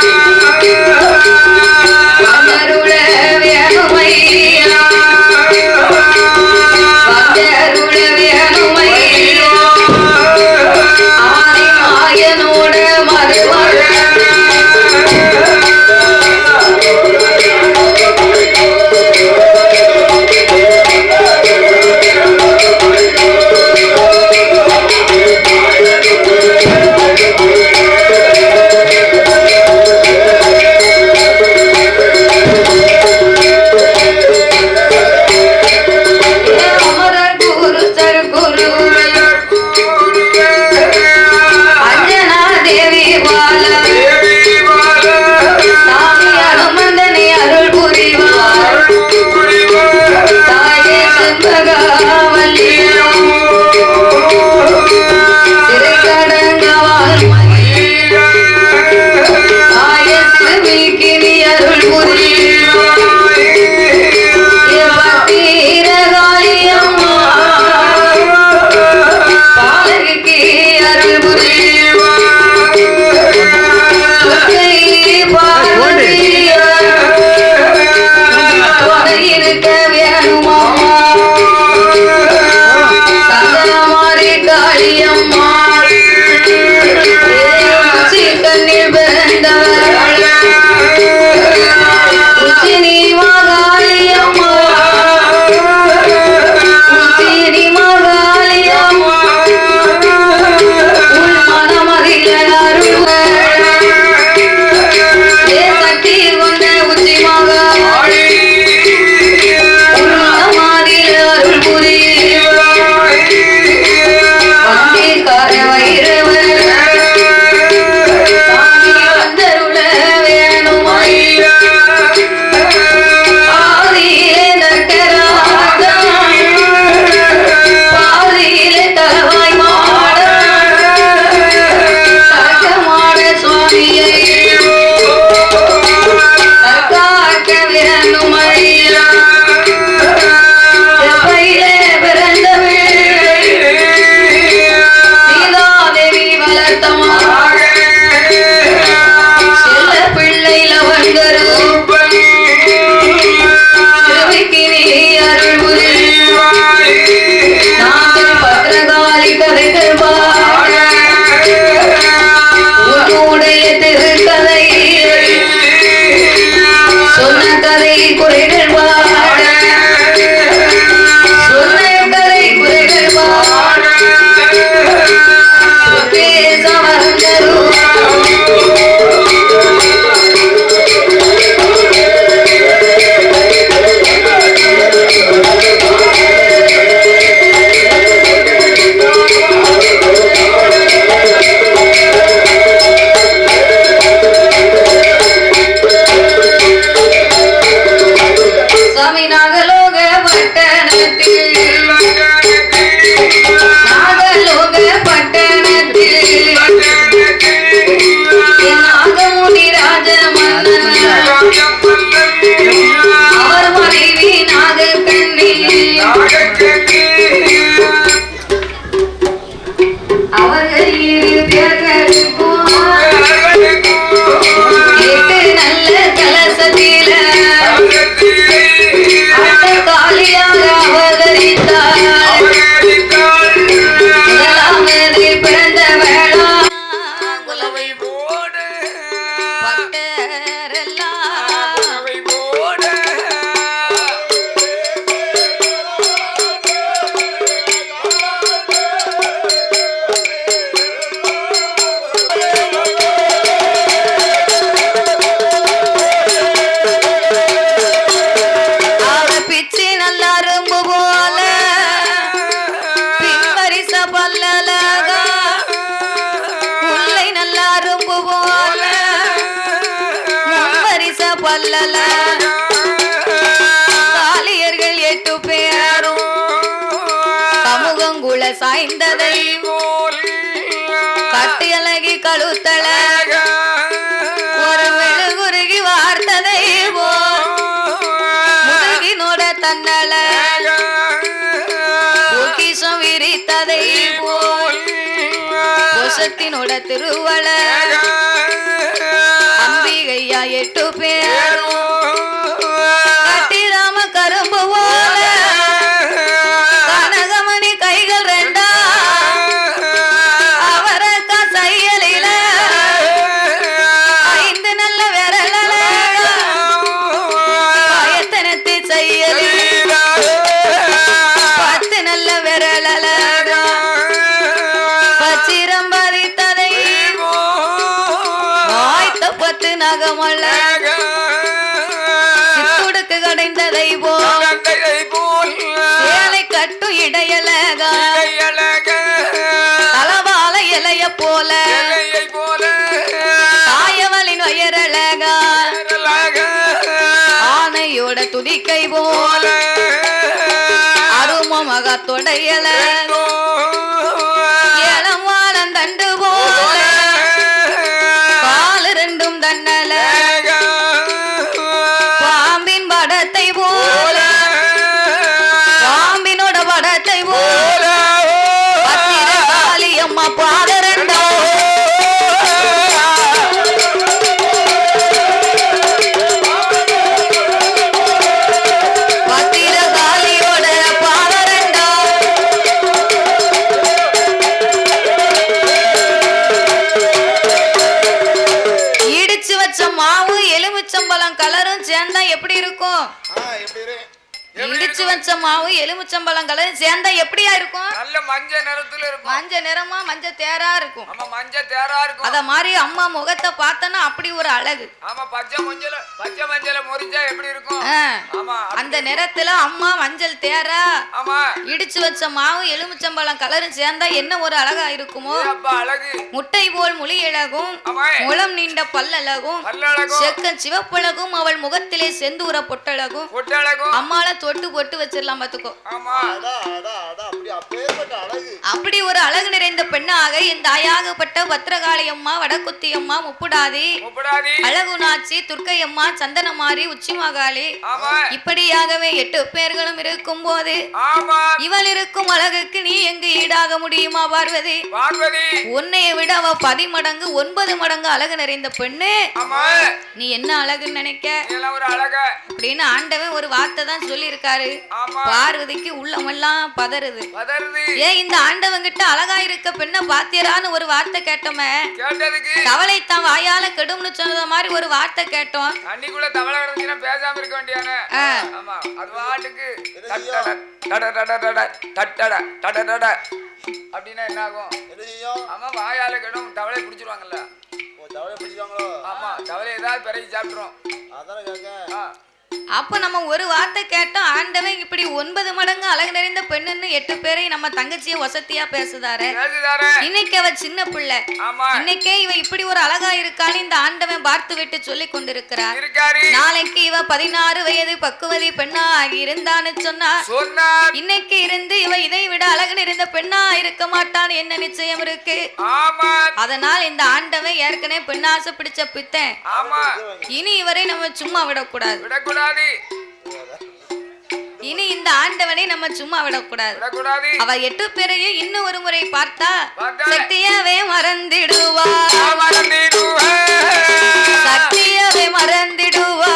David. பொசத்தினோட திருவள. அம்பி ஐயா எட்டு பேர் இலைய போல. தாயவளின் வயரழகா ஆனையோட துதிக்கை போல. அரும மகத்தொடையல எலுமிச்சம்பழம் கலரும் சேர்ந்தா எப்படி இருக்கும்? இடிச்சு வச்ச மாவு எலுமிச்சம்பழம் கலரும் சேர்ந்தா எப்படியா இருக்கும்? நல்ல மஞ்ச நிறத்துல இருக்கும். மஞ்ச நிறமா மஞ்ச தேரா இருக்கும். ஆமா மஞ்ச தேரா இருக்கும். அத மாதிரி அம்மா முகத்தை பார்த்தனா அப்படி ஒரு அழகு. ஆமா பச்சை மஞ்சள் பச்சை மஞ்சள முறிஞ்சா எப்படி இருக்கும். ஆமா அந்த நிறத்துல அம்மா மஞ்சள் தேரா. ஆமா. இடிச்சு வச்ச மாவு எலுமிச்சம்பழம் கலரும் சேர்ந்தா என்ன ஒரு அழகா இருக்குமோ? அழகு. முட்டை போல் முழி அழகும் முளம் நீண்ட பல்லழகும் பல்லழகும் செக்கன் சிவப்பழகும் அவள் முகத்திலே செந்தூர பொட்டழகும். பொட்டழகும். அம்மால தொட்டு பொட்டு வச்சிடலாம் பாத்துக்கோ. அப்படி ஒரு அழகு நிறைந்த பெண்ணாக என் தாயாகப்பட்ட பத்திரகாளி அம்மா வடக்குத்தி அம்மா முப்புடாதி. அழகுநாச்சி துர்க்கையம்மா சந்தனமாரி உச்சிமாகாளி இப்படியாகவே எட்டு பேர்களும் இருக்கும் போது இவள் இருக்கும் அழகுக்கு நீ எங்கு ஈடாக முடியுமா பார்வதி? உன்னைய விட அவ பதிமடங்கு ஒன்பது மடங்கு அழகு நிறைந்த பெண்ணு. நீ என்ன அழகுன்னு நினைக்க? அப்படின்னு ஆண்டவன் ஒரு வார்த்தை தான் சொல்லியிருக்காரு ஆமா. பார்வதிக்கு உள்ளமெல்லாம் பதறுது. பதறுது. ஏன் இந்த ஆண்டவன் கிட்ட அழகா இருக்க பெண்ணை பாத்தியரான்னு ஒரு வார்த்தை கேட்டோமே. கேட்டதுக்கு. தவளை தான் வாயால கெடும்னு சொன்னத மாதிரி ஒரு வார்த்தை கேட்டோம். அன்னைக்குள்ள தவளை கிடந்துச்சுன்னா பேசாம இருக்க வேண்டியானே. ஆமா. அது பாட்டுக்கு தட்டட டட டட டட தட்டட டட டட அப்படின்னா என்ன ஆகும் ஆமா வாயால கிடும் தவளை பிடிச்சிருவாங்கல்ல. ஆமா தவளை ஏதாவது பிறகு சாப்பிட்டுரும். ஆ. அப்ப நம்ம ஒரு வார்த்தை கேட்டோம் ஆண்டவன் இப்படி ஒன்பது மடங்கு அழகு நிறைந்த பெண்ணுன்னு எட்டு பேரையும் நம்ம தங்கச்சிய வசதியா பேசுதாரு? இன்னைக்கு அவ சின்ன பிள்ளை. இன்னைக்கே இவ இப்படி ஒரு அழகா இருக்கான்னு இந்த ஆண்டவன் பார்த்து விட்டு சொல்லி கொண்டிருக்கிறார் நாளைக்கு இவ பதினாறு வயது பக்குவதி பெண்ணா இருந்தான்னு சொன்னா இன்னைக்கு இருந்து இவ இதை விட அழகு நிறைந்த பெண்ணா இருக்க மாட்டான்னு என்ன நிச்சயம் இருக்கு? அதனால் இந்த ஆண்டவன் ஏற்கனவே பெண்ணாசை பிடிச்ச பித்தன். இனி இவரை நம்ம சும்மா விடக்கூடாது. விடக்கூடாது. இனி இந்த ஆண்டவனை நம்ம சும்மா விடக்கூடாது. விடக்கூடாது. அவ எட்டு பேரையும் இன்னும் ஒரு முறை பார்த்தா? சக்தியவே மறந்திடுவா மறந்திடுவே சக்தியவே மறந்திடுவே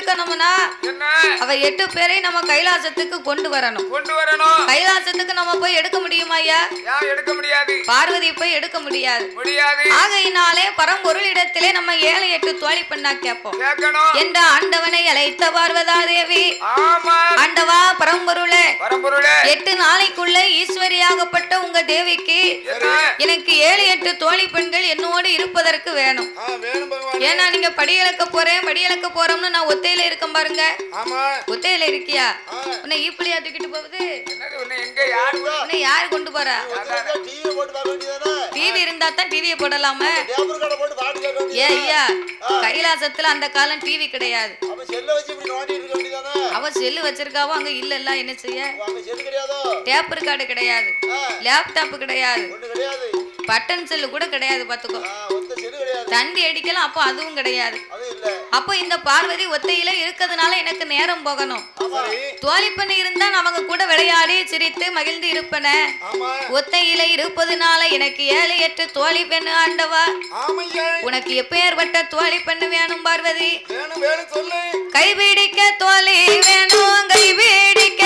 இருக்கணும்னா அவ எட்டு பேரையும் நம்ம கைலாசத்துக்கு கொண்டு வரணும். கொண்டு வரணும். கைலாசத்துக்கு நம்ம போய் எடுக்க முடியுமா ஐயா? எடுக்க முடியாது. பார்வதி போய் எடுக்க முடியாது. முடியாது. ஆகையினாலே பரம்பொருளிடத்திலே நம்ம ஏழு எட்டு தோழி பண்ணா கேட்போம். என்ற ஆண்டவனை அழைத்த பார்வதா தேவி ஆண்டவா பரம்பொருளே பரம்பொருளே. எட்டு நாளைக்குள்ள ஈஸ்வரியாகப்பட்ட உங்க தேவிக்கு எனக்கு ஏழு எட்டு தோழி பெண்கள் என்னோடு இருப்பதற்கு வேணும். ஏன்னா நீங்க படியளக்க போறேன் படியளக்க போறோம்னு நான் ஒத்தையில இருக்கேன் பாருங்க. ஆமா. இருக்கியா? உன்னை ஈப்பிளியா தூக்கிட்டு போகுது? என்னது உன்னை எங்க யாரு உன்னை யாரு கொண்டு போறா? டிவி போட்டு பார்க்க வேண்டியதானே டிவி இருந்தா தான் டிவியை போடலாமே. ஏ ஐயா கைலாசத்துல அந்த காலம் டிவி கிடையாது. அப்ப செல்ல வச்சு இப்படி நோண்டிட்டு இருக்க வேண்டியதானே அவ செல்லு வச்சிருக்காவோ அங்க இல்லல்ல என்ன செய்ய? டேப் ரெக்கார்டு கிடையாது. லேப்டாப் கிடையாது. பட்டன் செல்லு கூட கிடையாது பாத்துக்கோ. தந்தி அடிக்கலாம் அப்போ அதுவும் கிடையாது. அப்போ இந்த பார்வதி ஒத்தையில இருக்கிறதுனால எனக்கு நேரம் போகணும். தோழி பண்ணி இருந்தா நான் அவங்க கூட விளையாடி சிரித்து மகிழ்ந்து இருப்பன. ஒத்தையில இருப்பதுனால எனக்கு ஏழு எட்டு தோழி பெண்ணு ஆண்டவா உனக்கு எப்பேற்பட்ட தோழி பெண்ணு வேணும் பார்வதி கைபிடிக்க தோழி வேணும் கைபிடிக்க.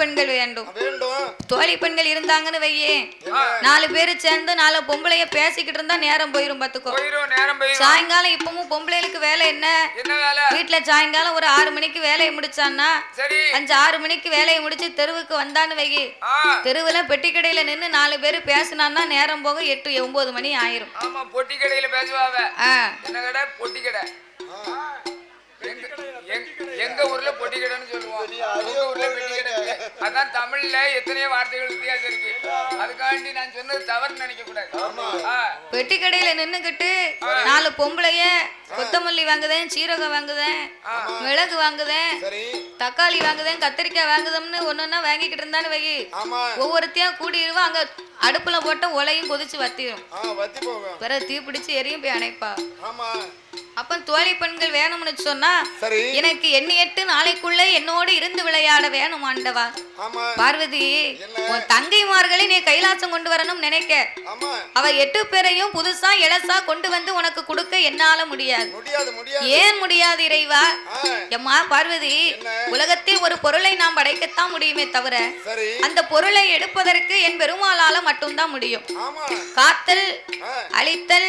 பெண்கள் வேண்டும். தோழி பெண்கள் இருந்தாங்கன்னு வையே. நாலு பேரு சேர்ந்து நாலு பொம்பளைய பேசிக்கிட்டு இருந்தா நேரம் போயிரும் பாத்துக்கோ. சாயங்காலம் இப்பவும் பொம்பளைகளுக்கு வேலை என்ன? என்ன வேலை? வீட்டுல சாயங்காலம் ஒரு ஆறு மணிக்கு வேலையை முடிச்சான்னா சரி. அஞ்சு ஆறு மணிக்கு வேலையை முடிச்சு தெருவுக்கு வந்தான்னு வையி. ஆ. தெருவுல பெட்டி கடையில நின்னு நாலு பேர் பேசினான்னா நேரம் போக எட்டு ஒன்பது மணி ஆயிரும். ஆமா பொட்டி கடையில பொட்டி கடை? எங்க ஊர்ல பொட்டி கடைன்னு சொல்லுவோம். உங்க ஊர்ல பெட்டி கடை அதான் தமிழ்ல எத்தனையோ வார்த்தைகள் வித்தியாசம் இருக்கு. அதுக்காண்டி நான் சொன்னது தவறுன்னு நினைக்க கூடாது. பெட்டி கடையில நின்னுகிட்டு நாலு பொம்பளைய கொத்தமல்லி வாங்குதேன் சீரகம் வாங்குதேன் மிளகு வாங்குதேன் சரி. தக்காளி வாங்குதேன் கத்திரிக்காய் வாங்குதம்னு ஒன்னொன்னா வாங்கிக்கிட்டு இருந்தான்னு வை ஆமா. ஒவ்வொருத்தையா கூடிடுவா அங்க அடுப்புல போட்ட உலையும் கொதிச்சு வத்திரும். ஆ வத்தி போகும். பிறகு தீ பிடிச்சு எரியும் போய் அணைப்பா. ஆமா. அப்ப தோழி பெண்கள் வேணும்னு சொன்னா எனக்கு எண்ணி எட்டு நாளைக்குள்ள என்னோடு இருந்து விளையாட வேணும் ஆண்டவா. பார்வதி? உன் தங்கைமார்களை நீ கைலாசம் கொண்டு வரணும் நினைக்க. அவ எட்டு பேரையும் புதுசா இளசா கொண்டு வந்து உனக்கு கொடுக்க என்னால முடியாது. ஏன் முடியாது இறைவா? எம்மா பார்வதி? உலகத்தில் ஒரு பொருளை நாம் படைக்கத்தான் முடியுமே தவிர அந்த பொருளை எடுப்பதற்கு என் பெருமாளால மட்டும்தான் முடியும். காத்தல் அழித்தல்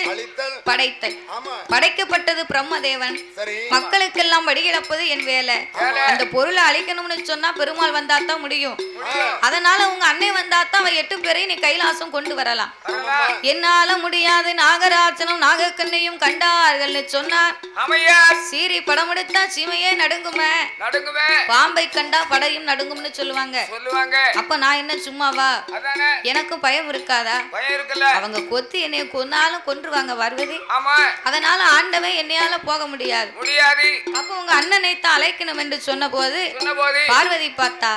படைத்தல். ஆமா. படைக்கப்பட்டது பிரம்மதேவன். மக்களுக்கெல்லாம் வடிகிழப்பது என் வேலை. அந்த பொருளை அழிக்கணும்னு சொன்னா பெருமாள் வந்தா தான் முடியும். அதனால உங்க அன்னை வந்தா தான் அவ எட்டு பேரையும் நீ கைலாசம் கொண்டு வரலாம். என்னால முடியாது நாகராஜனும் நாகக்கண்ணையும் கண்டார்கள்னு சொன்னா அமையா. சீரி படம் எடுத்தா சீமையே நடுங்குமே. பாம்பை கண்டா படையும் நடுங்கும்னு சொல்லுவாங்க. அப்ப நான் என்ன சும்மாவா? எனக்கும் பயம் இருக்காதா? அவங்க கொத்தி என்னைய கொன்னாலும் கொன்றுவாங்க வருவதி ஆமா. அதனால ஆண்டவன் என்னையால போக முடியாது. முடியாது. அப்ப உங்க அண்ணனை தான் அழைக்கணும் என்று சொன்ன போது பார்வதி பார்த்தா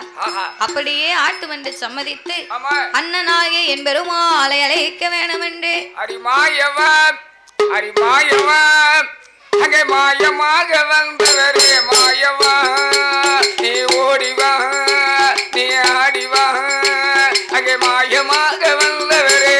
அப்படியே ஆட்டு வந்து சம்மதித்து ஆமா. அண்ணனாய என் பெருமாளை அழைக்க வேணும் என்று. அரிமாயவன் அரிமாயவன் அங்கே மாயமாக வந்தவரே மாயவா நீ ஓடிவா நீ ஆடிவா அங்கே மாயமாக வந்தவரே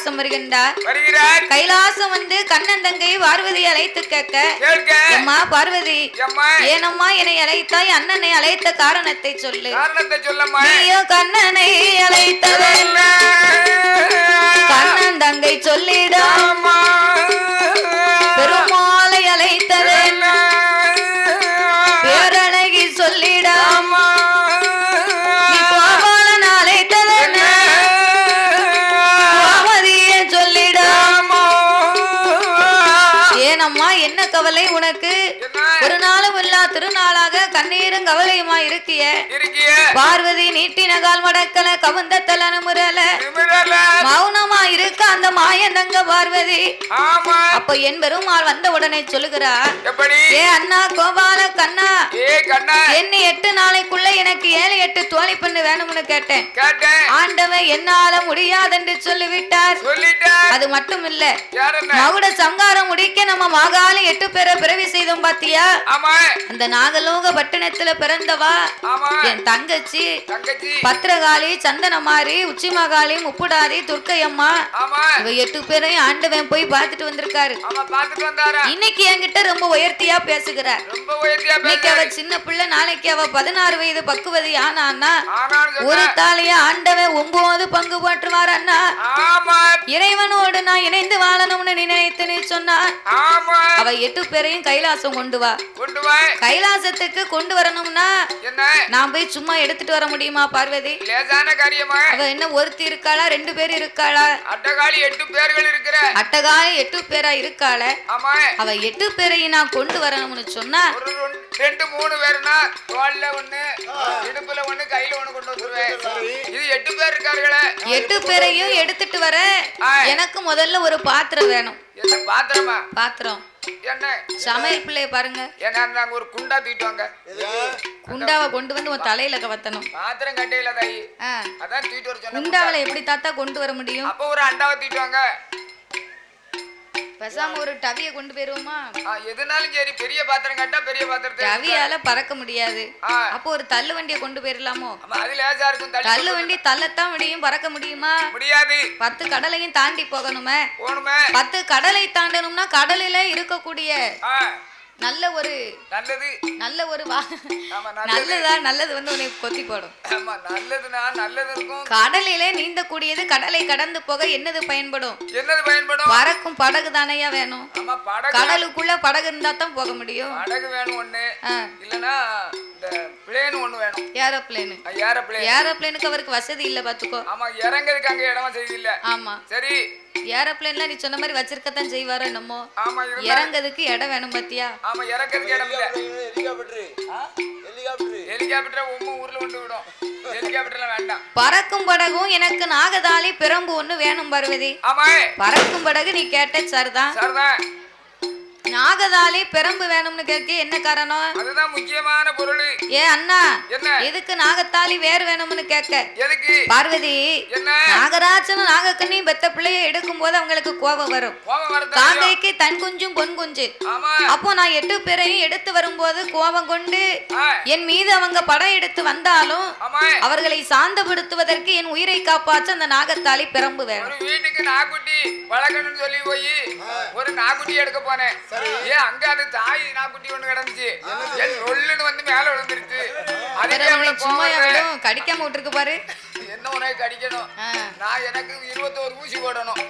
கைலாசம் வருகின்றார். கைலாசம் வந்து கண்ணன் தங்கை பார்வதி அழைத்து கேட்க அம்மா பார்வதி ஏனம்மா என்னை அழைத்தாய்? அண்ணனை அழைத்த காரணத்தை சொல்லு. நீயோ கண்ணனை அழைத்ததல்ல. கண்ணன் தங்கை சொல்லிடும் கவலை உனக்கு ஒரு நாளும் இல்லா திருநாளாக கண்ணீரும் கவலையுமா இருக்கிய? பார்வதி நீட்டின கால் மடக்கல கவுந்த தலன முரல மௌனமா இருக்க அந்த மாயந்தங்க பார்வதி. அப்ப என் பெருமாள் வந்த உடனே சொல்லுகிறார் ஏ அண்ணா கோபால கண்ணா என்ன எட்டு நாளைக்குள்ள எனக்கு ஏழு எட்டு தோழி பண்ணு வேணும்னு கேட்டேன். ஆண்டவன் என்னால முடியாதென்று சொல்லிவிட்டார். அது மட்டும் இல்ல மகுட சங்காரம் முடிக்க நம்ம மாகாளி எட்டு பேரை பிறவி செய்தோம் பாத்தியா? அந்த நாகலோக பட்டணத்துல பிறந்தவா? என் தங்கச்சி. பத்திரகாளி சந்தனமாரி உச்சிமகாளி முப்புடாரி துர்க்கையம்மா. இவ எட்டு பேரையும் ஆண்டவன் போய் பார்த்துட்டு வந்திருக்காரு. பாத்துட்டு வந்தாரா? இன்னைக்கு என்கிட்ட ரொம்ப உயர்த்தியா பேசுகிறார் இன்னைக்கு அவ சின்ன பிள்ளை நாளைக்கு அவ பதினாறு வயது பக்குவதி ஆனாலும் ஒரு தாலிய ஆண்டவன் ஒன்பது பங்கு போட்டுவார் அண்ணா. இறைவனோடு நான் இணைந்து வாழணும்னு நினைத்து நீ சொன்னா அவ எட்டு பேரையும் கைலாசம் கொண்டு வா. கைலாசத்துக்கு கொண்டு வரணும்னா என்ன? நான் போய் சும்மா எடுத்துட்டு வர முடியுமா பார்வதி? லேசான காரியமா? அவ என்ன ஒருத்தி இருக்காளா ரெண்டு பேர் இருக்காளா? அட்டகாளி எட்டு பேர்கள் இருக்கிற. அட்டகால எட்டு பேரா இருக்காள? ஆமா. அவ எட்டு பேரையும் நான் கொண்டு வரணும்னு சொன்னா ஒரு ரெண்டு- மூணு பேருனா தோல்ல ஒண்ணு இடுப்புல ஒண்ணு கையில ஒண்ணு கொண்டு வந்துருவேன். இது எட்டு பேர் இருக்கார்களே. எட்டு பேரையும் எடுத்துட்டு வர. எனக்கு முதல்ல ஒரு பாத்திரம் வேணும். என்ன பாத்திரமா? பாத்திரம். சமையல் பிள்ளைய பாருங்க. ஏன்னா ஒரு குண்டா தூக்கிட்டு வாங்க. குண்டாவை கொண்டு வந்து உன் தலையில கவத்தணும். பாத்திரம் கட்டையில தாயி. ஆ. அதான் தூக்கிட்டு வர சொன்ன குண்டாவில எப்படி தாத்தா கொண்டு வர முடியும்? அப்ப ஒரு அண்டாவை தூக்கிட்டு வாங்க. பேசாம ஒரு டவிய கொண்டு போயிருவோமா? எதுனாலும் சரி பெரிய பாத்திரம் கட்டா பெரிய பாத்திரத்தை டவியால பறக்க முடியாது. அப்போ ஒரு தள்ளு வண்டியை கொண்டு போயிடலாமோ ஆமா அது லேசா இருக்கும் தள்ளி வண்டி தள்ளத்தான் முடியும் பறக்க முடியுமா? முடியாது. பத்து கடலையும் தாண்டி போகணுமே. போணுமே பத்து கடலை தாண்டணும்னா கடலில இருக்கக்கூடிய நல்ல ஒரு நல்லது. நல்ல ஒரு நல்லது. நல்லதா வந்து உனக்கு கொத்தி போடும். ஆமா நல்லது இருக்கும். கடலிலே நீந்தக்கூடியது கடலை கடந்து போக என்னது பயன்படும்? என்னது பயன்படும்? பறக்கும் படகு தானையா வேணும்? ஆமா படகு. கடலுக்குள்ள படகு இருந்தா தான் போக முடியும். படகு வேணும் ஒண்ணு. இல்லனா இந்த பிளேன் ஒண்ணு வேணும். ஏரோப்ளேனு. ஏரோப்ளேனுக்கு அவருக்கு வசதி இல்ல பாத்துக்கோ. ஆமா இறங்குறதுக்கு அங்க இடமா செய்தில்ல ஆமா. சரி ஏரோப்ளேன்ல நீ சொன்ன மாதிரி வச்சிருக்கத்தான் செய்வாரோ என்னமோ. இறங்கிறதுக்கு இடம் வேணும் பாத்தியா? ஆமா இறக்கிறதுக்கு இடம் இல்ல. ஹெலிகாப்டர். உம்ம ஊர்ல கொண்டு விடும். ஹெலிகாப்டர்ல வேண்டாம். பறக்கும் படகும் எனக்கு நாகதாளி பிரம்பு ஒண்ணு வேணும் பார்வதி. ஆமா பறக்கும் படகு நீ கேட்ட சரிதான். சரிதான். நாகதாளி பிரம்பு வேணும்னு கேட்க என்ன காரணம்? அதுதான் முக்கியமான பொருள். ஏ அண்ணா என்ன? எதுக்கு நாகத்தாளி வேறு வேணும்னு கேட்க? எதுக்கு? பார்வதி என்ன? நாகராஜனும் நாகக்கண்ணியும் பெத்த பிள்ளைய எடுக்கும் போது அவங்களுக்கு கோபம் வரும். கோபம் வருதா? காக்கைக்கு தன் குஞ்சும் பொன் குஞ்சு. ஆமா. அப்போ நான் எட்டு பேரையும் எடுத்து வரும்போது கோபம் கொண்டு என் மீது அவங்க படம் எடுத்து வந்தாலும் அவர்களை சாந்தப்படுத்துவதற்கு என் உயிரை காப்பாற்ற அந்த நாகத்தாளி பிரம்பு வேணும். வீட்டுக்கு நாக்குட்டி வளர்க்கணும்னு சொல்லி போய் ஒரு நாக்குட்டி எடுக்க போனேன். ஏன் அங்க அது தாய் நாக்குட்டி ஒண்ணு கிடந்துச்சு. என் ரொல்லுன்னு வந்து மேல விழுந்துருச்சு. அதுக்கே சும்மா கடிக்காம விட்டுருக்கு பாரு. என்ன உனக்கு கடிக்கணும். நான் எனக்கு இருபத்தோரு ஊசி போடணும்.